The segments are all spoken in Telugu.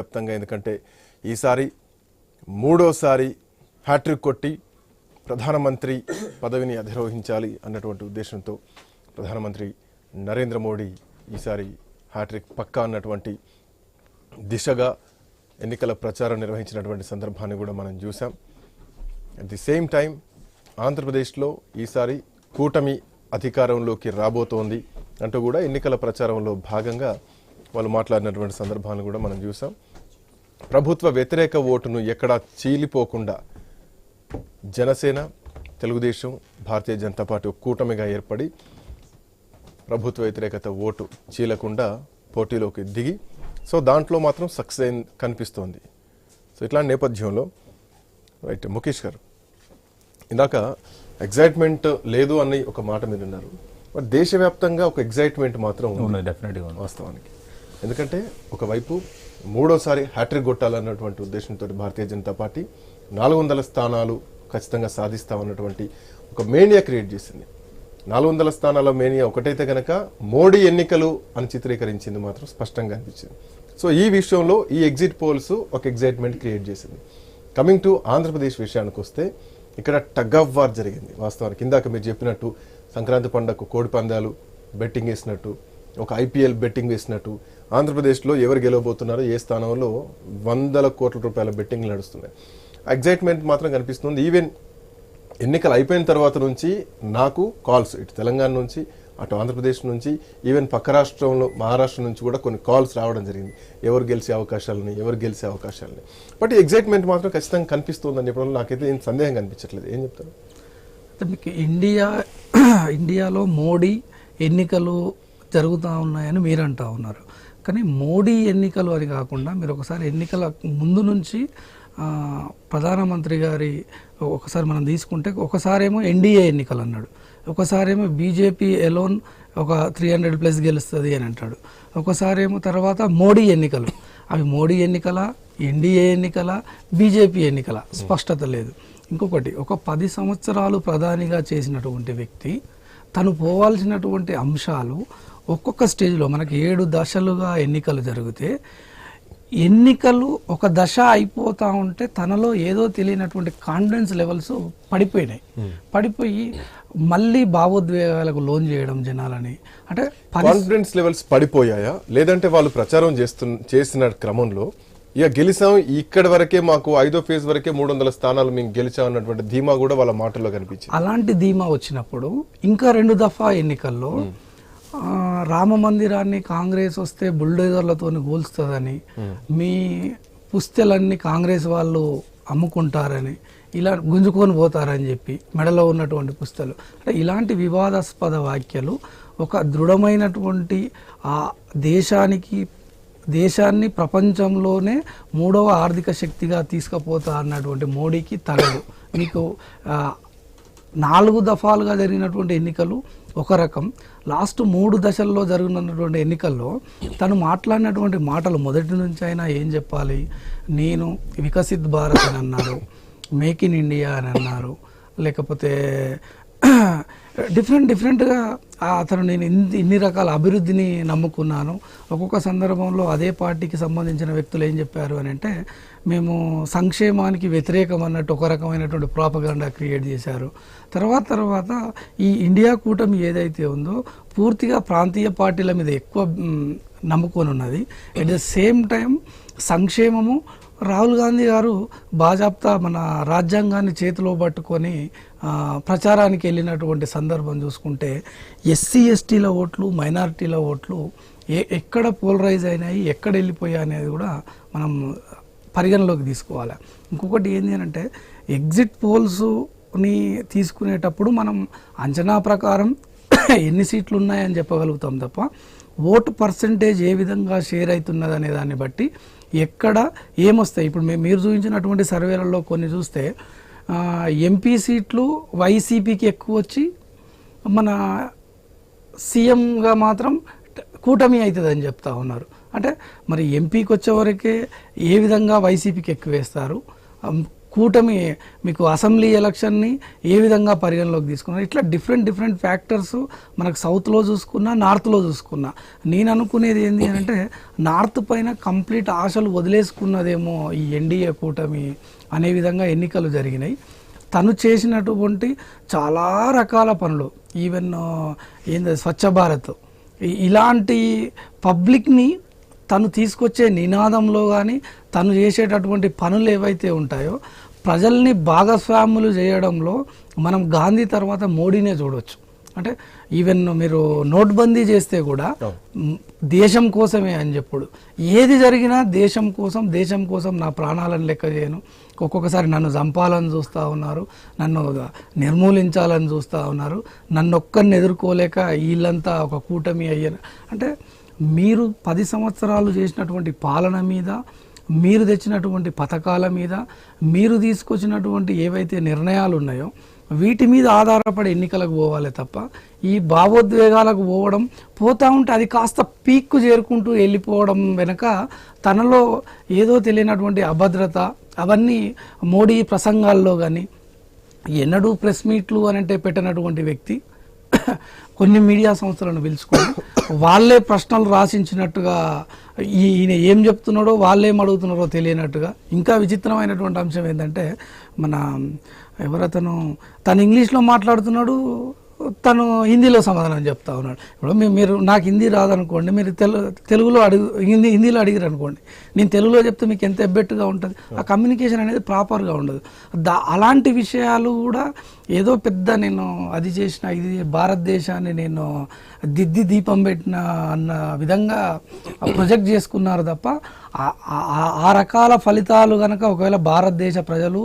వ్యాప్తంగా. ఎందుకంటే ఈసారి మూడోసారి హ్యాట్రిక్ కొట్టి ప్రధానమంత్రి పదవిని అధిరోహించాలి అన్నటువంటి ఉద్దేశంతో ప్రధానమంత్రి నరేంద్ర మోడీ ఈసారి హ్యాట్రిక్ పక్కా అన్నటువంటి దిశగా ఎన్నికల ప్రచారం నిర్వహించినటువంటి సందర్భాన్ని కూడా మనం చూసాం అట్ ది సేమ్ టైం ఆంధ్రప్రదేశ్లో ఈసారి కూటమి అధికారంలోకి రాబోతోంది అంటూ కూడా ఎన్నికల ప్రచారంలో భాగంగా వాళ్ళు మాట్లాడినటువంటి సందర్భాన్ని కూడా మనం చూసాం ప్రభుత్వ వ్యతిరేక ఓటును ఎక్కడా చీలిపోకుండా జనసేన తెలుగుదేశం భారతీయ జనతా పార్టీ కూటమిగా ఏర్పడి ప్రభుత్వ వ్యతిరేకత ఓటు చీలకుండా పోటీలోకి దిగి సో దాంట్లో మాత్రం సక్సెస్ అయిన కనిపిస్తోంది. సో ఇట్లాంటి నేపథ్యంలో రైట్ ముఖేష్ గారు ఇందాక ఎగ్జైట్మెంట్ లేదు అని ఒక మాట మీరు అన్నారు. మరి దేశవ్యాప్తంగా ఒక ఎగ్జైట్మెంట్ మాత్రం డెఫినెట్గా వాస్తవానికి. ఎందుకంటే ఒకవైపు మూడోసారి హ్యాట్రిక్ కొట్టాలన్నటువంటి ఉద్దేశంతో భారతీయ జనతా పార్టీ నాలుగు వందల స్థానాలు ఖచ్చితంగా సాధిస్తామన్నటువంటి ఒక మేనియా క్రియేట్ చేసింది. నాలుగు వందల స్థానాల మేనియా ఒకటైతే కనుక మోడీ ఎన్నికలు అని చిత్రీకరించింది మాత్రం స్పష్టంగా అనిపించింది. సో ఈ విషయంలో ఈ ఎగ్జిట్ పోల్స్ ఒక ఎగ్జైట్మెంట్ క్రియేట్ చేసింది. కమింగ్ టు ఆంధ్రప్రదేశ్ విషయానికి వస్తే ఇక్కడ టగ్ ఆఫ్ వార్ జరిగింది. వాస్తవానికి ఇందాక మీరు చెప్పినట్టు సంక్రాంతి పండగకు కోడి పందాలు బెట్టింగ్ వేసినట్టు ఒక ఐపీఎల్ బెట్టింగ్ వేసినట్టు ఆంధ్రప్రదేశ్లో ఎవరు గెలవబోతున్నారో ఏ స్థానంలో వందల కోట్ల రూపాయల బెట్టింగ్లు నడుస్తున్నాయి. ఎగ్జైట్మెంట్ మాత్రం కనిపిస్తుంది. ఈవెన్ ఎన్నికలు అయిపోయిన తర్వాత నుంచి నాకు కాల్స్ ఇటు తెలంగాణ నుంచి అటు ఆంధ్రప్రదేశ్ నుంచి ఈవెన్ పక్క రాష్ట్రంలో మహారాష్ట్ర నుంచి కూడా కొన్ని కాల్స్ రావడం జరిగింది. ఎవరు గెలిచే అవకాశాలని ఎవరు గెలిచే అవకాశాలని. బట్ ఎగ్జైట్మెంట్ మాత్రం ఖచ్చితంగా కనిపిస్తుందని చెప్పడం నాకైతే ఏం సందేహం కనిపించట్లేదు. ఏం చెప్తారు? మీకు ఇండియా ఇండియాలో మోడీ ఎన్నికలు జరుగుతూ ఉన్నాయని మీరు అంటా ఉన్నారు. కానీ మోడీ ఎన్నికలు అని కాకుండా మీరు ఒకసారి ఎన్నికల ముందు నుంచి ప్రధానమంత్రి గారి ఒకసారి మనం తీసుకుంటే ఒకసారేమో ఎన్డీఏ ఎన్నికలు అన్నాడు. ఒకసారేమో బీజేపీ ఎలోన్ ఒక త్రీ హండ్రెడ్ ప్లస్ గెలుస్తుంది అని అంటాడు. ఒకసారేమో తర్వాత మోడీ ఎన్నికలు. అవి మోడీ ఎన్నికల ఎన్డీఏ ఎన్నికల బీజేపీ ఎన్నికల? స్పష్టత లేదు. ఇంకొకటి ఒక పది సంవత్సరాలు ప్రధానిగా చేసినటువంటి వ్యక్తి తను పోవాల్సినటువంటి అంశాలు ఒక్కొక్క స్టేజ్లో మనకి ఏడు దశలుగా ఎన్నికలు జరిగితే ఎన్నికలు ఒక దశ అయిపోతా ఉంటే తనలో ఏదో తెలియనటువంటి కాన్ఫిడెన్స్ లెవెల్స్ పడిపోయినాయి. పడిపోయి మళ్ళీ భావోద్వేగాలకు లోన్ చేయడం జనాలని. అంటే కాన్ఫిడెన్స్ లెవెల్స్ పడిపోయాయా? లేదంటే వాళ్ళు ప్రచారం చేస్తు చేసిన క్రమంలో ఇక గెలిచాం ఇక్కడి వరకే మాకు ఐదో ఫేజ్ వరకే మూడు వందల స్థానాలు మేము గెలిచాం అన్నటువంటి ధీమా కూడా వాళ్ళ మాటల్లో కనిపించింది. అలాంటి ధీమా వచ్చినప్పుడు ఇంకా రెండు దఫా ఎన్నికల్లో రామ మందిరాన్ని కాంగ్రెస్ వస్తే బుల్డోజర్లతో కూల్స్తుందని మీ పుస్తెలన్నీ కాంగ్రెస్ వాళ్ళు అమ్ముకుంటారని ఇలా గుంజుకొని పోతారని చెప్పి మెడలో ఉన్నటువంటి పుస్తలు. అంటే ఇలాంటి వివాదాస్పద వ్యాఖ్యలు ఒక దృఢమైనటువంటి ఆ దేశానికి దేశాన్ని ప్రపంచంలోనే మూడవ ఆర్థిక శక్తిగా తీసుకుపోతా అన్నటువంటి మోడీకి తగదు మీకు నాలుగు దఫాలుగా జరిగినటువంటి ఎన్నికలు ఒక రకం. లాస్ట్ మూడు దశల్లో జరుగుతున్నటువంటి ఎన్నికల్లో తను మాట్లాడినటువంటి మాటలు మొదటి నుంచి అయినా ఏం చెప్పాలి? నేను వికసిత్ భారత్ అని అన్నారు. మేక్ ఇన్ ఇండియా అని అన్నారు. లేకపోతే డిఫరెంట్ డిఫరెంట్గా అతను నేను ఇన్ని ఇన్ని రకాల అభివృద్ధిని నమ్ముకున్నాను. ఒక్కొక్క సందర్భంలో అదే పార్టీకి సంబంధించిన వ్యక్తులు ఏం చెప్పారు అని అంటే మేము సంక్షేమానికి వ్యతిరేకం అన్నట్టు ఒక రకమైనటువంటి ప్రాపగండా క్రియేట్ చేశారు. తర్వాత తర్వాత ఈ ఇండియా కూటమి ఏదైతే ఉందో పూర్తిగా ప్రాంతీయ పార్టీల మీద ఎక్కువ నమ్ముకొని ఉన్నది. అట్ ద సేమ్ టైం సంక్షేమము రాహుల్ గాంధీ గారు బాజాప్తా మన రాజ్యాంగాన్ని చేతిలో పట్టుకొని ప్రచారానికి వెళ్ళినటువంటి సందర్భం చూసుకుంటే ఎస్సీ ఎస్టీల ఓట్లు మైనారిటీల ఓట్లు ఏ ఎక్కడ పోలరైజ్ అయినాయి ఎక్కడ వెళ్ళిపోయాయి అనేది కూడా మనం పరిగణలోకి తీసుకోవాలి. ఇంకొకటి ఏంటి అని అంటే ఎగ్జిట్ పోల్స్ని తీసుకునేటప్పుడు మనం అంచనా ప్రకారం ఎన్ని సీట్లు ఉన్నాయని చెప్పగలుగుతాం తప్ప ఓటు పర్సంటేజ్ ఏ విధంగా షేర్ అవుతున్నది అనే దాన్ని బట్టి ఎక్కడ ఏమొస్తాయి. ఇప్పుడు మీరు చూపించినటువంటి సర్వేలలో కొన్ని చూస్తే ఎంపీ సీట్లు వైసీపీకి ఎక్కువ వచ్చి మన సీఎంగా మాత్రం కూటమి అవుతుందని చెప్తా ఉన్నారు. అంటే మరి ఎంపీకి వచ్చేవరకే ఏ విధంగా వైసీపీకి ఎక్కువ వేస్తారు? కూటమి మీకు అసెంబ్లీ ఎలక్షన్ని ఏ విధంగా పరిగణలోకి తీసుకున్నారు? ఇట్లా డిఫరెంట్ డిఫరెంట్ ఫ్యాక్టర్స్ మనకు సౌత్లో చూసుకున్నా నార్త్లో చూసుకున్నా. నేను అనుకునేది ఏంటి అని అంటే నార్త్ పైన కంప్లీట్ ఆశలు వదిలేసుకున్నదేమో ఈ ఎన్డీఏ కూటమి అనే విధంగా ఎన్నికలు జరిగినాయి. తను చేసినటువంటి చాలా రకాల పనులు ఈవెన్ ఏంది స్వచ్ఛ భారత్. ఇలాంటి పబ్లిక్ని తను తీసుకొచ్చే నినాదంలో కానీ తను చేసేటటువంటి పనులు ఏవైతే ఉంటాయో ప్రజల్ని భాగస్వాములు చేయడంలో మనం గాంధీ తర్వాత మోడీనే చూడవచ్చు అంటే ఈవెన్ మీరు నోట్బందీ చేస్తే కూడా దేశం కోసమే అని చెప్పుడు. ఏది జరిగినా దేశం కోసం దేశం కోసం నా ప్రాణాలను లెక్క చేయను. ఒక్కొక్కసారి నన్ను చంపాలని చూస్తూ ఉన్నారు నన్ను నిర్మూలించాలని చూస్తూ ఉన్నారు నన్ను ఒక్కరిని ఎదుర్కోలేక వీళ్ళంతా ఒక కూటమి అయ్యారు అంటే మీరు పది సంవత్సరాలు చేసినటువంటి పాలన మీద మీరు తెచ్చినటువంటి పథకాల మీద మీరు తీసుకొచ్చినటువంటి ఏవైతే నిర్ణయాలు ఉన్నాయో వీటి మీద ఆధారపడి ఎన్నికలకు పోవాలి తప్ప ఈ భావోద్వేగాలకు పోవడం పోతా ఉంటే అది కాస్త పీక్కు చేరుకుంటూ వెళ్ళిపోవడం వెనక తనలో ఏదో తెలియనటువంటి అభద్రత అవన్నీ మోడీ ప్రసంగాల్లో కానీ ఎన్నడూ ప్రెస్ మీట్లు అని అంటే పెట్టినటువంటి వ్యక్తి కొన్ని మీడియా సంస్థలను పిలుచుకొని వాళ్ళే ప్రశ్నలు రాసించినట్టుగా ఈయన ఏం చెప్తున్నాడో వాళ్ళేం అడుగుతున్నారో తెలియనట్టుగా ఇంకా విచిత్రమైనటువంటి అంశం ఏంటంటే మన ఎవరతను తను ఇంగ్లీష్లో మాట్లాడుతున్నాడు తను హిందీలో సమాధానం చెప్తా ఉన్నాడు. ఇప్పుడు మీరు నాకు హిందీ రాదనుకోండి మీరు తెలు తెలుగులో అడుగు హిందీ హిందీలో అడిగారు అనుకోండి నేను తెలుగులో చెప్తే మీకు ఎంత ఎబ్బెట్టుగా ఉంటుంది? ఆ. కమ్యూనికేషన్ అనేది ప్రాపర్గా ఉండదు. దా అలాంటి విషయాలు కూడా ఏదో పెద్ద నేను అది చేసిన ఇది భారతదేశాన్ని నేను దిద్ది దీపం పెట్టిన అన్న విధంగా ప్రొజెక్ట్ చేసుకున్నారు తప్ప ఆ- రకాల ఫలితాలు కనుక ఒకవేళ భారతదేశ ప్రజలు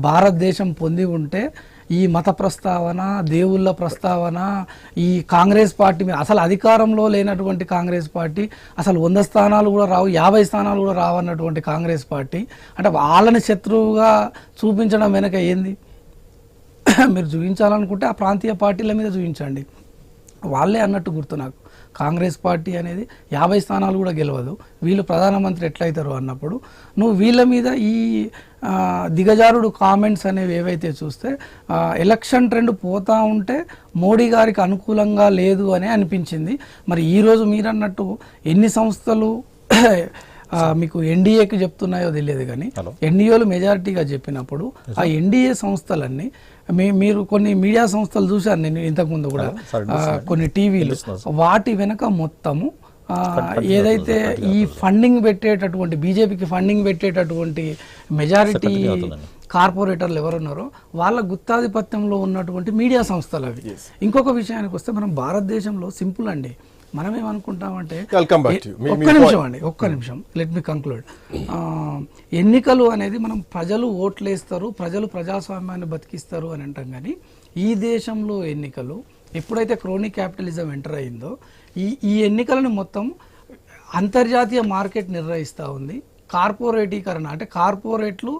భారతదేశం పొంది ఉంటే ఈ మత ప్రస్తావన దేవుళ్ళ ప్రస్తావన ఈ కాంగ్రెస్ పార్టీ మీద అసలు అధికారంలో లేనటువంటి కాంగ్రెస్ పార్టీ అసలు వంద స్థానాలు కూడా రావు యాభై స్థానాలు కూడా రావన్నటువంటి కాంగ్రెస్ పార్టీ. అంటే వాళ్ళని శత్రువుగా చూపించడం వెనక ఏంది? మీరు చూపించాలనుకుంటే ఆ ప్రాంతీయ పార్టీల మీద చూపించండి. వాళ్ళే అన్నట్టు గుర్తు నాకు. కాంగ్రెస్ పార్టీ అనేది యాభై స్థానాలు కూడా గెలవదు. వీళ్ళు ప్రధానమంత్రి ఎట్లయితారు అన్నప్పుడు నువ్వు వీళ్ళ మీద ఈ దిగజారుడు కామెంట్స్ అనేవి ఏవైతే చూస్తే ఎలక్షన్ ట్రెండ్ పోతా ఉంటే మోడీ గారికి అనుకూలంగా లేదు అని అనిపించింది. మరి ఈరోజు మీరన్నట్టు ఎన్ని సంస్థలు మీకు ఎన్డీఏకి చెప్తున్నాయో తెలియదు కానీ ఎన్డీఏలు మెజారిటీగా చెప్పినప్పుడు ఆ ఎన్డీఏ సంస్థలన్నీ మీ మీరు కొన్ని మీడియా సంస్థలు చూశాను నేను ఇంతకుముందు కూడా కొన్ని టీవీలు వాటి వెనక మొత్తము ఏదైతే ఈ ఫండింగ్ పెట్టేటటువంటి బీజేపీకి ఫండింగ్ పెట్టేటటువంటి మెజారిటీ కార్పొరేటర్లు ఎవరున్నారో వాళ్ళ గుత్తాధిపత్యంలో ఉన్నటువంటి మీడియా సంస్థలు అవి. ఇంకొక విషయానికి వస్తే మనం భారతదేశంలో సింపుల్ అండి. మనం ఏమనుకుంటామంటే ఒక్క నిమిషం అండి ఒక్క నిమిషం. లెట్ మీ కంక్లూడ్ ఎన్నికలు అనేది మనం ప్రజలు ఓట్లేస్తారు ప్రజలు ప్రజాస్వామ్యాన్ని బతికిస్తారు అని అంటాం కానీ ఈ దేశంలో ఎన్నికలు ఎప్పుడైతే క్రోనీ క్యాపిటలిజం ఎంటర్ అయిందో ఈ ఈ ఎన్నికలను మొత్తం అంతర్జాతీయ మార్కెట్ నిర్ణయిస్తూ ఉంది. కార్పొరేటీకరణ అంటే కార్పొరేట్లు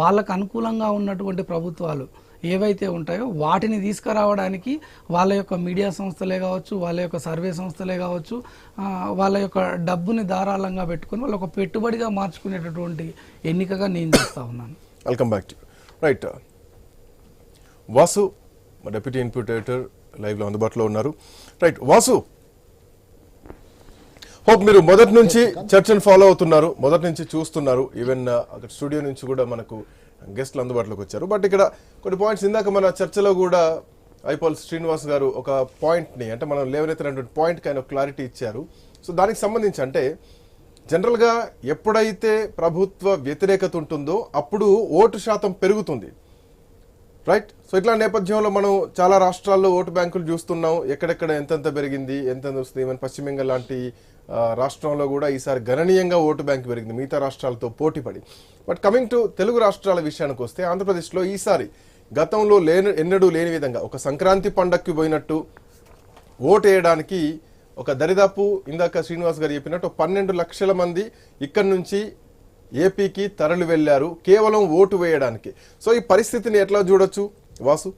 వాళ్ళకు అనుకూలంగా ఉన్నటువంటి ప్రభుత్వాలు ఏవైతే ఉంటాయో వాటిని తీసుకురావడానికి వాళ్ళ యొక్క మీడియా సంస్థలే కావచ్చు వాళ్ళ యొక్క సర్వే సంస్థలే కావచ్చు వాళ్ళ యొక్క డబ్బుని ధారాళంగా పెట్టుకొని వాళ్ళు ఒక పెట్టుబడిగా మార్చుకునేటటువంటి ఎన్నికగా నేను చూస్తూ ఉన్నాను. Welcome back to right Vasu మా డెప్యూటీ ఇన్ప్యూటేటర్ లైవ్లో అందుబాటులో ఉన్నారు. రైట్ వాసు హోప్ మీరు మొదటి నుంచి చర్చను ఫాలో అవుతున్నారు. మొదటి నుంచి చూస్తున్నారు. ఈవెన్ uh, అక్కడ స్టూడియో నుంచి కూడా మనకు గెస్ట్లు అందుబాటులోకి వచ్చారు. బట్ ఇక్కడ కొన్ని పాయింట్స్ ఇందాక మన చర్చలో కూడా ఐపాల్ శ్రీనివాస్ గారు ఒక పాయింట్ని అంటే మనం లేవనెత్తినటువంటి పాయింట్కి ఆయన క్లారిటీ ఇచ్చారు. సో దానికి సంబంధించి అంటే జనరల్గా ఎప్పుడైతే ప్రభుత్వ వ్యతిరేకత ఉంటుందో అప్పుడు ఓటు శాతం పెరుగుతుంది. రైట్ సో ఇట్లా నేపథ్యంలో మనం చాలా రాష్ట్రాల్లో ఓటు బ్యాంకులు చూస్తున్నాం. ఎక్కడెక్కడ ఎంతెంత పెరిగింది ఎంతెంత వస్తుంది? ఈవెన్ పశ్చిమ బెంగాల్ లాంటి రాష్ట్రంలో కూడా ఈసారి గణనీయంగా ఓటు బ్యాంక్ పెరిగింది. మిగతా రాష్ట్రాలతో పోటీపడి. బట్ కమింగ్ టు తెలుగు రాష్ట్రాల విషయానికి వస్తే ఆంధ్రప్రదేశ్లో ఈసారి గతంలో లేని ఎన్నడూ లేని విధంగా ఒక సంక్రాంతి పండక్కి పోయినట్టు ఓటు వేయడానికి ఒక దరిదాపు ఇందాక శ్రీనివాస్ గారు చెప్పినట్టు పన్నెండు లక్షల మంది ఇక్కడి నుంచి ఏపీకి తరలి వెళ్ళారు కేవలం ఓటు వేయడానికి. సో ఈ పరిస్థితిని ఎట్లా చూడొచ్చు? వాసు?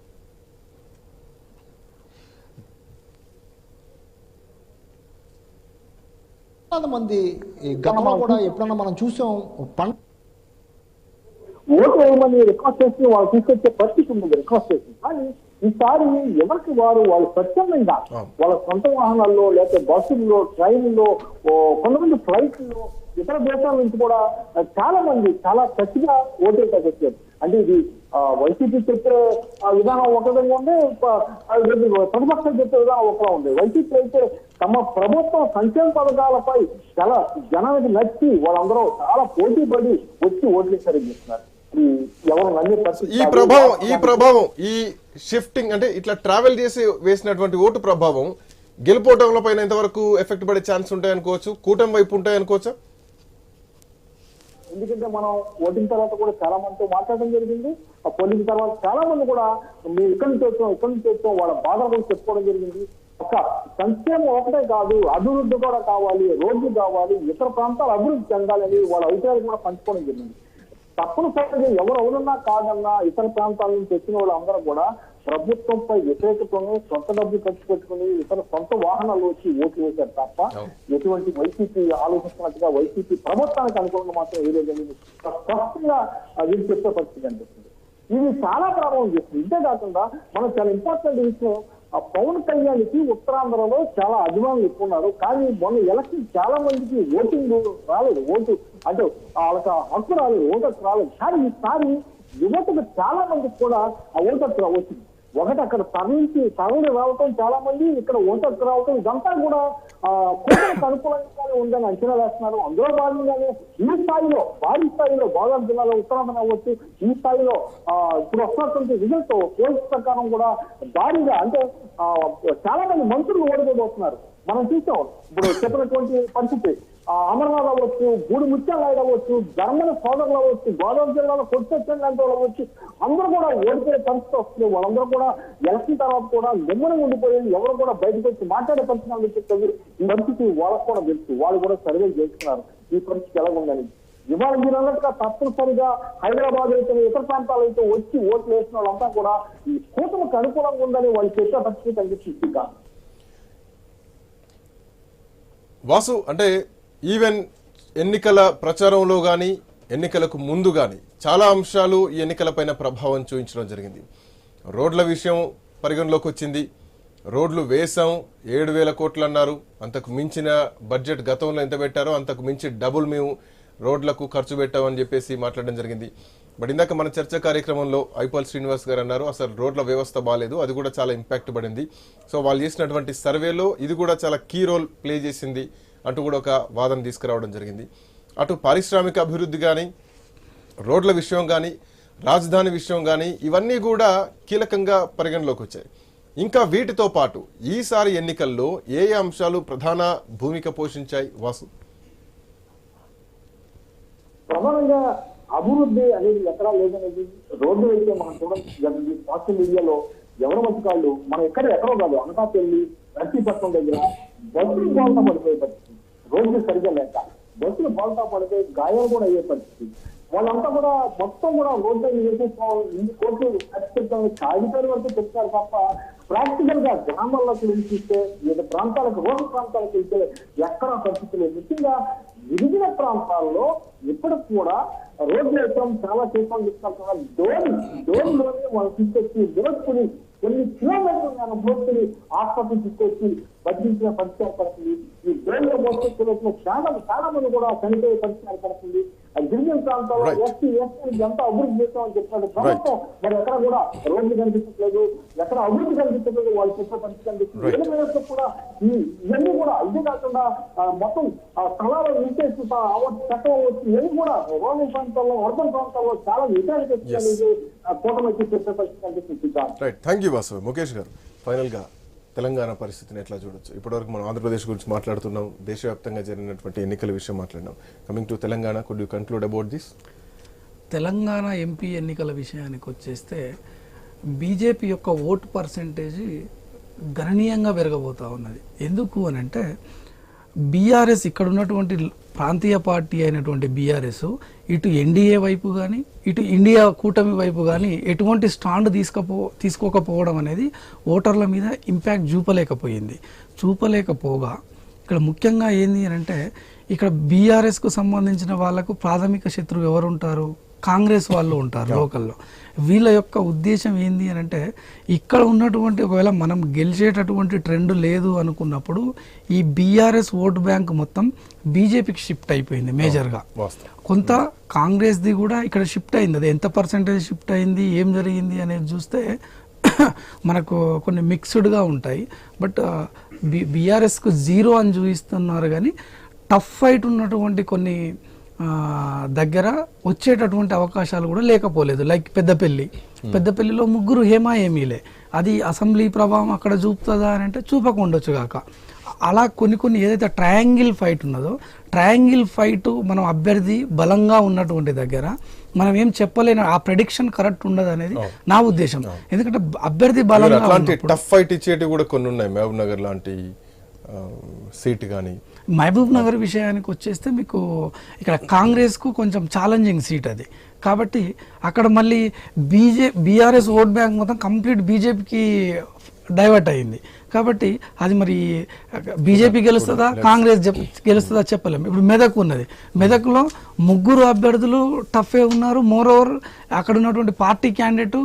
చాలా మంది ఈ గతంలో కూడా ఎప్పుడన్నా మనం చూసాం పంట ఓటు వేయమని రిక్వెస్ట్ చేసి వాళ్ళు తీసుకొచ్చే పరిస్థితి ఉంది రిక్వెస్ట్ చేసి కానీ ఈసారి ఎవరికి వారు వాళ్ళు స్వచ్ఛందంగా వాళ్ళ సొంత వాహనాల్లో లేకపోతే బస్సుల్లో ట్రైన్లో కొంతమంది ఫ్లైట్లో ఇతర దేశాల నుంచి కూడా చాలా మంది చాలా గట్టిగా ఓటేసాకి వచ్చారు. అంటే ఇది వైసీపీ చెప్పే విధానం ఒక విధంగా ఉంది ప్రతిపక్షం చెప్పే విధానం ఒకలా ఉంది. వైసీపీ అయితే తమ ప్రభుత్వం సంక్షేమ పథకాలపై చాలా జనానికి నచ్చి వాళ్ళందరూ చాలా పోటీ పడి వచ్చి ఓట్లు సరిగ్గిస్తున్నారు ఈ. ప్రభావం ఈ ప్రభావం ఈ షిఫ్టింగ్ అంటే ఇట్లా ట్రావెల్ చేసి వేసినటువంటి ఓటు ప్రభావం గెలుపోవటంల పైన ఎంతవరకు ఎఫెక్ట్ పడే ఛాన్స్ ఉంటాయి అనుకోవచ్చు కూటమి వైపు ఉంటాయి అనుకోవచ్చా ఎందుకంటే మనం ఓటింగ్ తర్వాత కూడా చాలా మందితో మాట్లాడడం జరిగింది. ఆ పోలింగ్ తర్వాత చాలా మంది కూడా మేము ఇక్కడి నుంచి వచ్చాం ఇక్కడి నుంచి వచ్చాం వాళ్ళ బాధలు కూడా చెప్పుకోవడం జరిగింది. ఒక సంక్షేమం ఒకటే కాదు అభివృద్ధి కూడా కావాలి రోడ్లు కావాలి ఇతర ప్రాంతాలు అభివృద్ధి చెందాలని వాళ్ళ అభిప్రాయాలు కూడా పంచుకోవడం జరిగింది. తప్పనిసరిగా ఎవరు కాదన్నా ఇతర ప్రాంతాల నుంచి వచ్చిన వాళ్ళందరూ కూడా ప్రభుత్వంపై వ్యతిరేకతను సొంత డబ్బు ఖర్చు పెట్టుకుని ఇతర సొంత వాహనాలు వచ్చి ఓట్లు వేశారు తప్ప. ఎటువంటి వైసీపీ ఆలోచిస్తున్నట్టుగా వైసీపీ ప్రభుత్వానికి అనుకూలంగా మాత్రం వేయలేదని స్పష్టంగా వీళ్ళు చెప్పే పరిస్థితి అనిపిస్తుంది. ఇది చాలా ప్రభావం చేస్తుంది. ఇంతే కాకుండా మనం చాలా ఇంపార్టెంట్ విషయం ఆ పవన్ కళ్యాణ్కి ఉత్తరాంధ్రలో చాలా అభిమానులు ఎక్కువ ఉన్నారు. కానీ మొన్న ఎలక్షన్ చాలా మందికి ఓటింగ్ రాలేదు. ఓటు అంటే వాళ్ళకి ఆ హక్కు రాలేదు ఓటు హక్కు రాలేదు. కానీ ఈసారి యువతకు చాలా మందికి కూడా ఆ ఓటు హక్కు వచ్చింది ఒకటి అక్కడ తరలించి తరలి రావటం చాలా మంది ఇక్కడ ఓటర్స్ రావటం ఇదంతా కూడా కూటమికి అనుకూలంగానే ఉందని అంచనా వేస్తున్నారు. అందులో భాగంగానే ఈ స్థాయిలో భారీ స్థాయిలో గోదావరి జిల్లాలో ఉత్తరాంధ్ర అవ్వచ్చు. ఈ స్థాయిలో ఇప్పుడు వస్తున్నటువంటి రిజల్ట్ పోల్స్ ప్రకారం కూడా భారీగా అంటే చాలా మంది మంత్రులు ఓడిపోబోతున్నారు. మనం చూసాం. ఇప్పుడు చెప్పినటువంటి పరిస్థితి. ఆ అమర్నాథ్ అవ్వచ్చు గూడు ముత్యాలు అవ్వచ్చు ధర్మన సోదరులు అవ్వచ్చు గోదావరి జిల్లాలో కొట్టొచ్చిన లాంటి వాళ్ళు అవ్వచ్చు అందరూ కూడా ఓడిపోయే పరిస్థితి వస్తుంది. వాళ్ళందరూ కూడా ఎలక్షన్ తర్వాత కూడా గమ్మున ఉండిపోయింది ఎవరు కూడా బయటకు వచ్చి మాట్లాడే పరిస్థితి అని చెప్పేది ఈ పరిస్థితి వాళ్ళకు కూడా తెలుసు. వాళ్ళు కూడా సర్వే చేస్తున్నారు ఈ పరిస్థితి ఎలా ఉందని. ఇవాళ మీరు అన్నట్టుగా తప్పనిసరిగా హైదరాబాద్ అయితే ఇతర ప్రాంతాలు అయితే వచ్చి ఓట్లు వేసిన వాళ్ళంతా కూడా ఈ కూటమికి అనుకూలంగా ఉందని వాళ్ళు చెప్పే పరిస్థితి కనిపిస్తుంది. కాదు వాసు అంటే ఈవెన్ ఎన్నికల ప్రచారంలో కానీ ఎన్నికలకు ముందు కానీ చాలా అంశాలు ఈ ఎన్నికలపైన ప్రభావం చూపించడం జరిగింది. రోడ్ల విషయం పరిగణలోకి వచ్చింది. రోడ్లు వేసాం ఏడు వేల కోట్లు అన్నారు. అంతకు మించిన బడ్జెట్ గతంలో ఎంత పెట్టారో అంతకు మించి డబుల్ మేము రోడ్లకు ఖర్చు పెట్టామని చెప్పేసి మాట్లాడడం జరిగింది. బట్ ఇందాక మన చర్చ కార్యక్రమంలో ఐపాల్ శ్రీనివాస్ గారు అన్నారు అసలు రోడ్ల వ్యవస్థ బాగాలేదు అది కూడా చాలా ఇంపాక్ట్ పడింది. సో వాళ్ళు చేసినటువంటి సర్వేలో ఇది కూడా చాలా కీ రోల్ ప్లే చేసింది అంటూ కూడా ఒక వాదన తీసుకురావడం జరిగింది. అటు పారిశ్రామిక అభివృద్ధి కానీ రోడ్ల విషయం కానీ రాజధాని విషయం కానీ ఇవన్నీ కూడా కీలకంగా పరిగణలోకి వచ్చాయి. ఇంకా వీటితో పాటు ఈసారి ఎన్నికల్లో ఏ ఏ అంశాలు ప్రధాన భూమిక పోషించాయి వాసు? ప్రధానంగా అభివృద్ధి అనేది ఎక్కడా లేదనేది రోడ్డు అయితే మనం చూడండి సోషల్ మీడియాలో ఎవరి మధ్యకాళ్ళు మనం ఎక్కడ ఎక్కడో కాదు అనకాపల్లి నర్సీపట్నం దగ్గర బస్సులు బాల్తా పడిపోయే పరిస్థితి. రోడ్లు సరిగ్గా లేక బస్సులు బాల్తా పడిపోయి గాయాలు కూడా అయ్యే పరిస్థితి. వాళ్ళంతా కూడా మొత్తం కూడా రోడ్డు వేసేసుకోవాలి ఇన్ని కోట్లు కాగితాల వరకు చెప్తారు తప్ప ప్రాక్టికల్గా గ్రామాల్లోకి వెళ్ళి చూస్తే వివిధ ప్రాంతాలకు రోడ్డు ప్రాంతాలకు వెళ్తే ఎక్కడా పరిస్థితి లేదు. ముఖ్యంగా గిరిజన ప్రాంతాల్లో ఇప్పటికి కూడా రోడ్లు వేయటం చాలా చేసాం చెప్తారు డోన్ డోన్లోనే వాళ్ళు తీసుకొచ్చి దోచుకుని కొన్ని కిలోమీటర్లు మనం మోసుకుని ఆసుపత్రి తీసుకొచ్చి బతికించిన పరిస్థితి ఏర్పడుతుంది. ఈ డోన్లో మోసుకొచ్చిన చాలా చాలా మంది కూడా చనిపోయే పరిస్థితి ఏర్పడుతుంది. ఆ గిరిజన ప్రాంతాల్లో. ఎస్టీ ఎస్టీ ఎంత అభివృద్ధి చేస్తామని చెప్పినట్టు ప్రభుత్వం మరి ఎక్కడ కూడా రోడ్లు కనిపించట్లేదు. ఎక్కడ అభివృద్ధి కనిపించట్లేదు వాళ్ళు చెప్పే పరిస్థితి కనిపిస్తుంది. కూడా ఈ ఇవన్నీ కూడా ఇదే కాకుండా మొత్తం చట్టం వచ్చి కూడా రూరల్ ప్రాంతాల్లో అర్బన్ ప్రాంతాల్లో చాలా కూటమి వచ్చి పరిస్థితి కనిపిస్తుంది right thank you Vasu Mukesh garu ఫైనల్గా తెలంగాణ పరిస్థితిని ఎట్లా చూడొచ్చు? ఇప్పటివరకు మనం ఆంధ్రప్రదేశ్ గురించి మాట్లాడుతున్నాం దేశవ్యాప్తంగా జరిగినటువంటి ఎన్నికల విషయం మాట్లాడినాం. Coming to Telangana could you conclude about this Telangana MP ఎన్నికల విషయానికి వచ్చేస్తే బీజేపీ యొక్క ఓటు పర్సంటేజ్ గణనీయంగా పెరగబోతా ఉన్నది. ఎందుకు అని అంటే బీఆర్ఎస్ ఇక్కడ ఉన్నటువంటి ప్రాంతీయ పార్టీ అయినటువంటి బీఆర్ఎస్ ఇటు ఎన్డీఏ వైపు కానీ ఇటు ఇండియా కూటమి వైపు కానీ ఎటువంటి స్టాండ్ తీసుకపో తీసుకోకపోవడం అనేది ఓటర్ల మీద ఇంపాక్ట్ చూపలేకపోయింది. చూపలేకపోగా ఇక్కడ ముఖ్యంగా ఏంది అని అంటే ఇక్కడ బీఆర్ఎస్కు సంబంధించిన వాళ్ళకు ప్రాథమిక శత్రువు ఎవరుంటారు? కాంగ్రెస్ వాళ్ళు ఉంటారు లోకల్లో. వీళ్ళ యొక్క ఉద్దేశం ఏంది అని అంటే ఇక్కడ ఉన్నటువంటి ఒకవేళ మనం గెలిచేటటువంటి ట్రెండ్ లేదు అనుకున్నప్పుడు ఈ బీఆర్ఎస్ ఓటు బ్యాంక్ మొత్తం బీజేపీకి షిఫ్ట్ అయిపోయింది మేజర్గా. కొంత కాంగ్రెస్ది కూడా ఇక్కడ షిఫ్ట్ అయింది. అది ఎంత పర్సెంటేజ్ షిఫ్ట్ అయింది ఏం జరిగింది అనేది చూస్తే మనకు కొన్ని మిక్స్డ్గా ఉంటాయి. బట్ బి బీఆర్ఎస్కు జీరో అని చూపిస్తున్నారు కానీ టఫ్ ఫైట్ ఉన్నటువంటి కొన్ని దగ్గర వచ్చేటటువంటి అవకాశాలు కూడా లేకపోలేదు. లైక్ పెద్దపల్లి. పెద్దపల్లిలో ముగ్గురు హేమా ఏమీలే అది అసెంబ్లీ ప్రభావం అక్కడ చూపుతుందా అని అంటే చూపకుండొచ్చు కాక. అలా కొన్ని కొన్ని ఏదైతే ట్రయాంగిల్ ఫైట్ ఉన్నదో ట్రయాంగిల్ ఫైట్ మనం అభ్యర్థి బలంగా ఉన్నటువంటి దగ్గర మనం ఏం చెప్పలేని ఆ ప్రెడిక్షన్ కరెక్ట్ ఉండదు అనేది నా ఉద్దేశం. ఎందుకంటే అభ్యర్థి బలంగా టఫ్ ఫైట్ ఇచ్చేటివి కూడా కొన్ని ఉన్నాయి మహబూబ్ నగర్ లాంటి సీట్ కానీ మహబూబ్ నగర్ విషయానికి వచ్చేస్తే మీకు ఇక్కడ కాంగ్రెస్కు కొంచెం ఛాలెంజింగ్ సీట్ అది. కాబట్టి అక్కడ మళ్ళీ బీజే బీఆర్ఎస్ ఓట్ బ్యాంక్ మొత్తం కంప్లీట్ బీజేపీకి డైవర్ట్ అయింది. కాబట్టి అది మరి బీజేపీ గెలుస్తుందా కాంగ్రెస్ గెలుస్తుందా చెప్పలేము. ఇప్పుడు మెదక్ ఉన్నది. మెదక్లో ముగ్గురు అభ్యర్థులు టఫే ఉన్నారు. మోర్ ఓవర్ అక్కడ ఉన్నటువంటి పార్టీ క్యాండిడేట్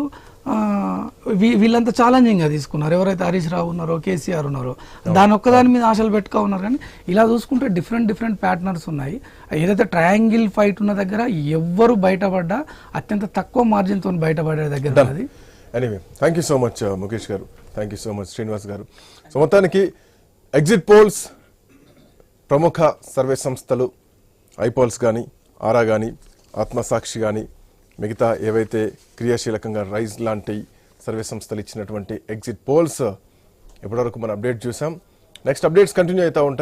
వీళ్ళంతా ఛాలెంజింగ్గా తీసుకున్నారు. ఎవరైతే హరీష్ రావు ఉన్నారో కేసీఆర్ ఉన్నారో దాని ఒక్కదాని మీద ఆశలు పెట్టుకో ఉన్నారు కానీ ఇలా చూసుకుంటే డిఫరెంట్ డిఫరెంట్ ప్యాటర్న్స్ ఉన్నాయి. ఏదైతే ట్రయాంగిల్ ఫైట్ ఉన్న దగ్గర ఎవ్వరు బయటపడ్డా అత్యంత తక్కువ మార్జిన్తో బయటపడే దగ్గర ఉన్నది anyway thank you so much Mukesh garu. Thank you so much Srinivas garu. So మొత్తానికి ఎగ్జిట్ పోల్స్ ప్రముఖ సర్వే సంస్థలు ఐపోల్స్ కానీ ఆరా కానీ ఆత్మసాక్షి కానీ మిగతా ఏవైతే క్రియాశీలకంగా రైజ్ లాంటి సర్వే సంస్థలు ఇచ్చినటువంటి ఎగ్జిట్ పోల్స్ ఇప్పటివరకు మనం అప్డేట్ చూసాం. నెక్స్ట్ అప్డేట్స్ కంటిన్యూ అవుతూ ఉంటాయి.